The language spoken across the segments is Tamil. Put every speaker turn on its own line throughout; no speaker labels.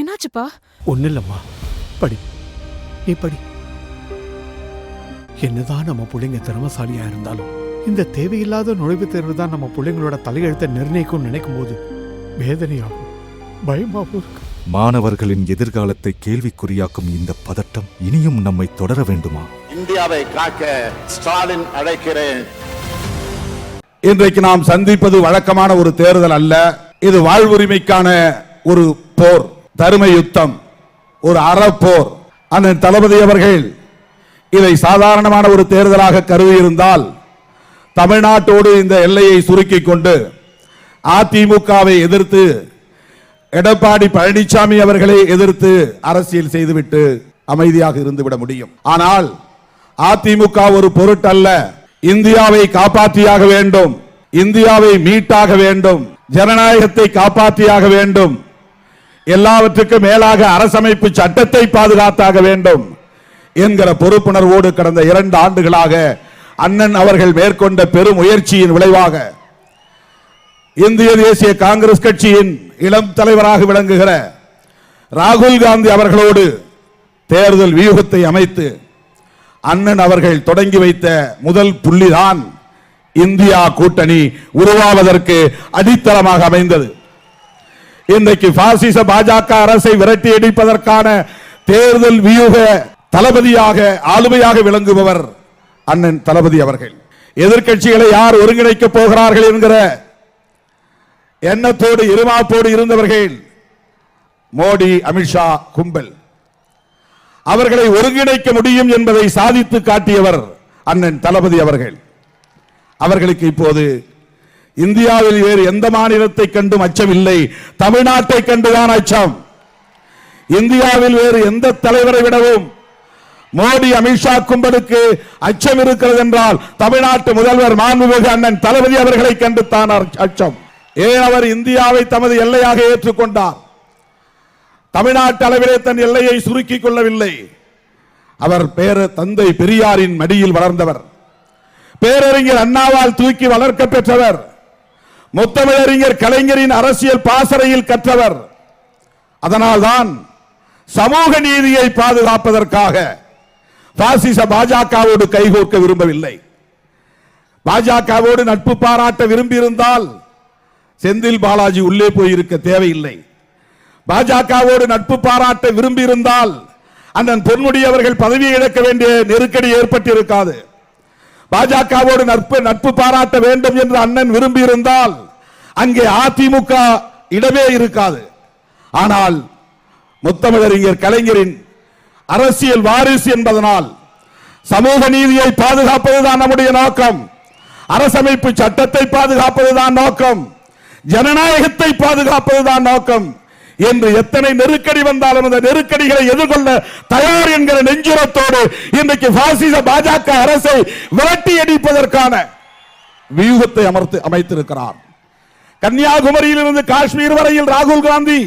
என்னாச்சுப்பா?
ஒன்றும் இல்லைம்மா படி. நீ படி. என்னதான் நம்ம பிள்ளைங்க திறமசாலியா இருந்தாலும் இந்த தேவையில்லாத நுழைவுத் தேர்வு தான் நம்ம பிள்ளைங்களோட தலையெழுத்தை நிர்ணயிக்கும் நினைக்கும் போது வேதனையாகும் பயமாகவும் இருக்கு.
மாணவர்களின் எதிர்காலத்தை கேள்விக்குறியாக்கும் இந்த பதட்டம் இனியும் நம்மை தொடர வேண்டுமா?
இந்தியாவை காக்க ஸ்டாலின் அழைக்கிறேன்.
இன்றைக்கு நாம் சந்திப்பது வழக்கமான ஒரு தேர்தல் அல்ல இது வாழ்வுரிமைக்கான ஒரு போர். தரும யுத்தம் ஒரு அறப்போர். அந்த தளபதி அவர்கள் இதை சாதாரணமான ஒரு தேர்தலாக கருதியிருந்தால் தமிழ்நாட்டோடு இந்த எல்லையை சுருக்கிக் கொண்டு அதிமுகவை எதிர்த்து எடப்பாடி பழனிசாமி அவர்களை எதிர்த்து அரசியல் செய்துவிட்டு அமைதியாக இருந்துவிட முடியும். ஆனால் அதிமுக ஒரு பொருட்டல்ல. இந்தியாவை காப்பாற்றியாக வேண்டும். இந்தியாவை மீட்டாக வேண்டும். ஜனநாயகத்தை காப்பாற்றியாக வேண்டும். எல்லாவற்றுக்கும் மேலாக அரசமைப்பு சட்டத்தை பாதுகாத்தாக வேண்டும் என்கிற பொறுப்புணர்வோடு கடந்த இரண்டு ஆண்டுகளாக அண்ணன் அவர்கள் மேற்கொண்ட பெரும் முயற்சியின் விளைவாக இந்திய தேசிய காங்கிரஸ் கட்சியின் இளம் தலைவராக விளங்குகிற ராகுல் காந்தி அவர்களோடு தேர்தல் வியூகத்தை அமைத்து அண்ணன் அவர்கள் தொடங்கி வைத்த முதல் புள்ளிதான் இந்தியா கூட்டணி உருவாவதற்கு அடித்தளமாக அமைந்தது. இன்றைக்கு பாசிச பாஜக அரசை விரட்டி அடிப்பதற்கான தேர்தல் வியூக தளபதியாக ஆளுமையாக விளங்குபவர் அண்ணன் தளபதி அவர்கள். எதிர்க்கட்சிகளை யார் ஒருங்கிணைக்க போகிறார்கள் என்கிற எண்ணத்தோடு இருமாப்போடு இருந்தவர்கள் மோடி அமித்ஷா கும்பல். அவர்களை ஒருங்கிணைக்க முடியும் என்பதை சாதித்து காட்டியவர் அண்ணன் தளபதி அவர்கள். அவர்களுக்கு இப்போது இந்தியாவில் வேறு எந்த மாநிலத்தை கண்டும் அச்சமில்லை. தமிழ்நாட்டை கண்டுதான் அச்சம். இந்தியாவில் வேறு எந்த தலைவரை விடவும் மோடி அமித்ஷா கும்பலுக்கு அச்சம் இருக்கிறது என்றால் தமிழ்நாட்டு முதல்வர் மாண்புமிகு அண்ணன் தளபதி அவர்களை கண்டு தான் அச்சம். ஏன் அவர் இந்தியாவை தமது எல்லையாக ஏற்றுக்கொண்டார்? தமிழ்நாட்டு அளவிலே தன் எல்லையை சுருக்கிக் கொள்ளவில்லை. அவர் பேர தந்தை பெரியாரின் மடியில் வளர்ந்தவர். பேரறிஞர் அண்ணாவால் தூக்கி வளர்க்க பெற்றவர். முத்தமிழறிஞர் கலைஞரின் அரசியல் பாசறையில் கற்றவர். அதனால்தான் சமூக நீதியை பாதுகாப்பதற்காக பாசிச பாஜகவோடு கைகோர்க்க விரும்பவில்லை. பாஜகவோடு நட்பு பாராட்ட விரும்பியிருந்தால் செந்தில் பாலாஜி உள்ளே போயிருக்க தேவையில்லை. பாஜகவோடு நட்பு பாராட்ட விரும்பியிருந்தால் அண்ணன் பொன்முடி அவர்கள் பதவியை இழக்க வேண்டிய நெருக்கடி ஏற்பட்டிருக்காது. பாஜகவோடு நட்பு நட்பு பாராட்ட வேண்டும் என்று அண்ணன் விரும்பியிருந்தால் அங்கே அதிமுக இடமே இருக்காது. ஆனால் முத்தமிழறிஞர் கலைஞரின் அரசியல் வாரிசு என்பதனால் சமூக நீதியை பாதுகாப்பதுதான் நம்முடைய நோக்கம். அரசமைப்பு சட்டத்தை பாதுகாப்பதுதான் நோக்கம். ஜனநாயகத்தை பாதுகாப்பதுதான் நோக்கம். என்று எத்தனை நெருக்கடி வந்தாலும் அந்த நெருக்கடிகளை எதிர்கொள்ள தயார் என்கிற நெஞ்சுரத்தோடு இன்றைக்கு பாசிச பாஜக அரசை விரட்டி அடிப்பதற்கான வியூகத்தை அமர்த்து அமைத்திருக்கிறார். கன்னியாகுமரியிலிருந்து காஷ்மீர் வரையில் ராகுல் காந்தி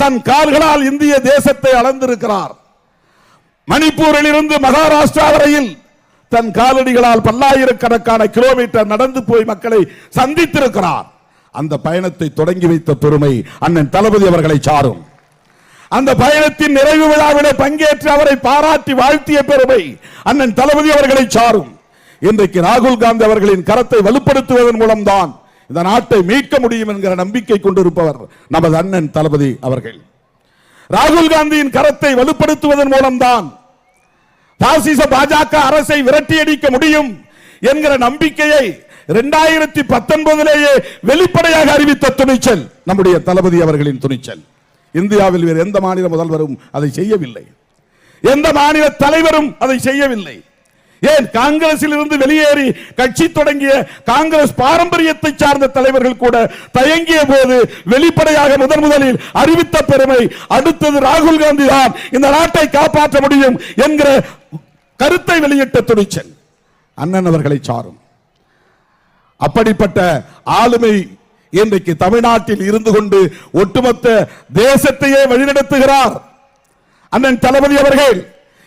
தன் கால்களால் இந்திய தேசத்தை அளந்திருக்கிறார். மணிப்பூரில் இருந்து மகாராஷ்டிரா வரையில் தன் காலடிகளால் பல்லாயிரக்கணக்கான கிலோமீட்டர் நடந்து போய் மக்களை சந்தித்திருக்கிறார். அந்த பயணத்தை தொடங்கி வைத்த பெருமை அண்ணன் தளபதி அவர்களை சாரும். அந்த பயணத்தின் நிறைவு விழாவிட பங்கேற்று அவரை பாராட்டி வாழ்த்திய பெருமை அண்ணன் தளபதி அவர்களை சாரும். இன்றைக்கு ராகுல் காந்தி அவர்களின் கரத்தை வலுப்படுத்துவதன் மூலம்தான் இந்த நாட்டை மீட்க முடியும் என்கிற நம்பிக்கை கொண்டிருப்பவர் நமது அண்ணன் தளபதி அவர்கள். ராகுல் காந்தியின் கரத்தை வலுப்படுத்துவதன் மூலம்தான் பாசிச பாஜக அரசை விரட்டியடிக்க முடியும் என்கிற நம்பிக்கையை இரண்டாயிரத்தி பத்தொன்பதிலேயே வெளிப்படையாக அறிவித்த துணிச்சல் நம்முடைய தளபதி அவர்களின் துணிச்சல். இந்தியாவில் வேறு எந்த மாநில முதல்வரும் அதை செய்யவில்லை. எந்த மாநில தலைவரும் அதை செய்யவில்லை. ஏன் காங்கிரஸில் இருந்து வெளியேறி கட்சி தொடங்கிய காங்கிரஸ் பாரம்பரியத்தை சார்ந்த தலைவர்கள் கூட தயங்கிய போது வெளிப்படையாக முதன் முதலில் அறிவித்த பெருமை அடுத்தது ராகுல் காந்தி தான் இந்த நாட்டை காப்பாற்ற முடியும் என்கிற கருத்தை வெளியிட்ட துணிச்சல். அண்ணன் அவர்களை சாரும். அப்படிப்பட்ட ஆளுமை இன்றைக்கு தமிழ்நாட்டில் இருந்து கொண்டு ஒட்டுமொத்த தேசத்தையே வழிநடத்துகிறார். அண்ணன் தளபதி அவர்கள்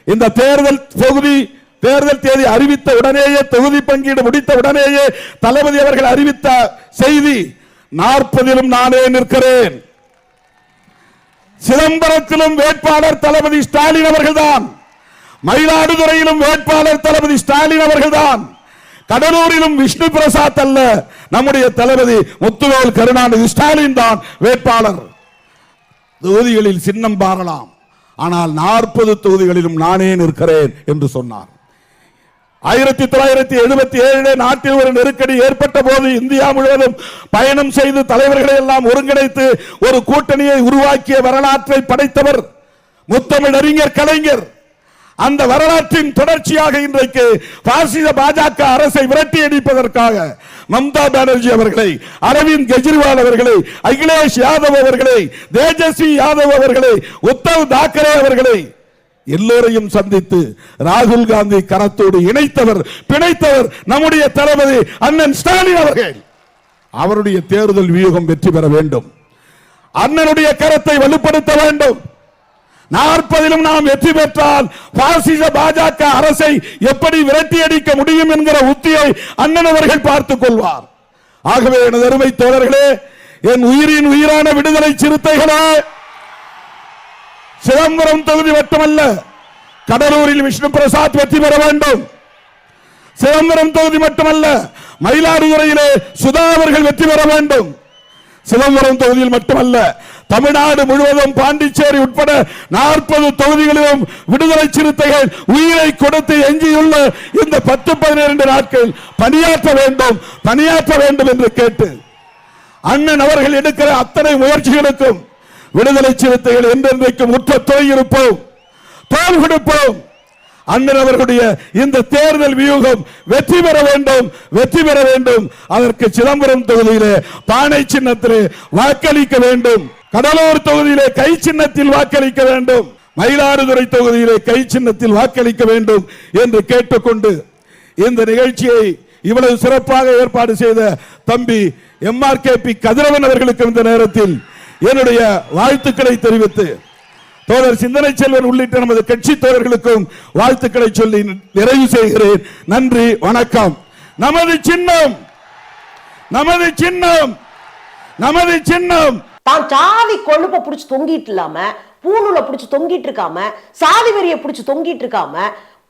இந்த தேர்தல் தொகுதி தேர்தல் தேதி அறிவித்த உடனேயே தொகுதி பங்கீடு முடித்த உடனேயே தளபதி அவர்கள் அறிவித்த செய்தி நாற்பதிலும் நானே நிற்கிறேன். சிதம்பரத்திலும் வேட்பாளர் தளபதி ஸ்டாலின் அவர்கள்தான். மயிலாடுதுறையிலும் வேட்பாளர் தளபதி ஸ்டாலின் அவர்கள்தான். கடலூரிலும் விஷ்ணு பிரசாத் அல்ல நம்முடைய தளபதி முத்துவேல் கருணாநிதி ஸ்டாலின் தான் வேட்பாளர். தொகுதிகளில் சின்னம் பாரலாம். ஆனால் நாற்பது தொகுதிகளிலும் நானே நிற்கிறேன் என்று சொன்னார். ஆயிரத்தி தொள்ளாயிரத்தி எழுபத்தி ஏழு நாட்டில் ஒரு நெருக்கடி ஏற்பட்ட போது இந்தியா முழுவதும் பயணம் செய்து தலைவர்களை எல்லாம் ஒருங்கிணைத்து ஒரு கூட்டணியை உருவாக்கிய வரலாற்றை படைத்தவர் முத்தமிழ் அறிஞர் கலைஞர். அந்த வரலாற்றின் தொடர்ச்சியாக இன்றைக்கு பாசிச பாஜக அரசை விரட்டி அடிப்பதற்காக மம்தா பானர்ஜி அவர்களை அரவிந்த் கெஜ்ரிவால் அவர்களை அகிலேஷ் யாதவ் அவர்களை தேஜஸ்வி யாதவ் அவர்களை உத்தவ் தாக்கரே அவர்களை எல்லோரையும் சந்தித்து ராகுல் காந்தி கரத்தோடு இணைத்தவர் பிணைத்தவர் நம்முடைய தளபதி அண்ணன் ஸ்டாலின் அவர்கள். அவருடைய தேர்தல் வியூகம் வெற்றி பெற வேண்டும். அண்ணனுடைய கரத்தை வலுப்படுத்த வேண்டும். நாற்பதிலும் நாம் வெற்றி பெற்றால் பாசிச பாஜக அரசை எப்படி விரட்டி அடிக்க முடியும் என்கிற உத்தியை அண்ணன் அவர்கள் பார்த்துக் கொள்வார். ஆகவே எனது அருமை தோழர்களே என் உயிரின் உயிரான விடுதலை சிறுத்தைகளே சிதம்பரம் தொகுதி மட்டுமல்ல கடலூரில் விஷ்ணு பிரசாத் வெற்றி பெற வேண்டும். சிதம்பரம் தொகுதி மட்டுமல்ல மயிலாடுதுறையிலே சுதா அவர்கள் வெற்றி பெற வேண்டும். சிதம்பரம் தொகுதியில் மட்டுமல்ல தமிழ்நாடு முழுவதும் பாண்டிச்சேரி உட்பட நாற்பது தொகுதிகளிலும் விடுதலை சிறுத்தைகள் உயிரை கொடுத்து எஞ்சியுள்ள இந்த பத்து பதினிரண்டு நாட்கள் பணியாற்ற வேண்டும் பணியாற்ற வேண்டும் என்று கேட்டு அண்ணன் அவர்கள் எடுக்கிற அத்தனை முயற்சிகளுக்கும் விடுதலை சிறுத்தைகள் என்றென்றைக்கும் உற்ற துணை இருப்போம். தோல் கொடுப்போம். அண்ணன் அவர்களுடைய இந்த தேர்தல் வியூகம் வெற்றி பெற வேண்டும் வெற்றி பெற வேண்டும். அதற்கு சிதம்பரம் தொகுதியிலே பானை சின்னத்திலே வாக்களிக்க வேண்டும். கடலூர் தொகுதியிலே கை சின்னத்தில் வாக்களிக்க வேண்டும். மயிலாடுதுறை தொகுதியிலே கை சின்னத்தில் வாக்களிக்க வேண்டும் என்று கேட்டுக்கொண்டு இந்த நிகழ்ச்சியை இவ்வளவு சிறப்பாக ஏற்பாடு செய்த தம்பி எம் ஆர்கே பி கதிரவன் அவர்களுக்கு இந்த நேரத்தில் என்னுடைய வாழ்த்துக்களை தெரிவித்து தோழர் சிந்தனை செல்வன் உள்ளிட்ட நமது கட்சி தோழர்களுக்கும் வாழ்த்துக்களை சொல்லி நிறைவு செய்கிறேன். நன்றி வணக்கம். நமது சின்னம் நமது சின்னம் நமது சின்னம்.
தான் சாதி கொழுப்ப புடிச்சு தொங்கிட்டு இல்லாம பூணூலை புடிச்சு தொங்கிட்டு இருக்காம சாதி வெறிய புடிச்சு தொங்கிட்டு இருக்காம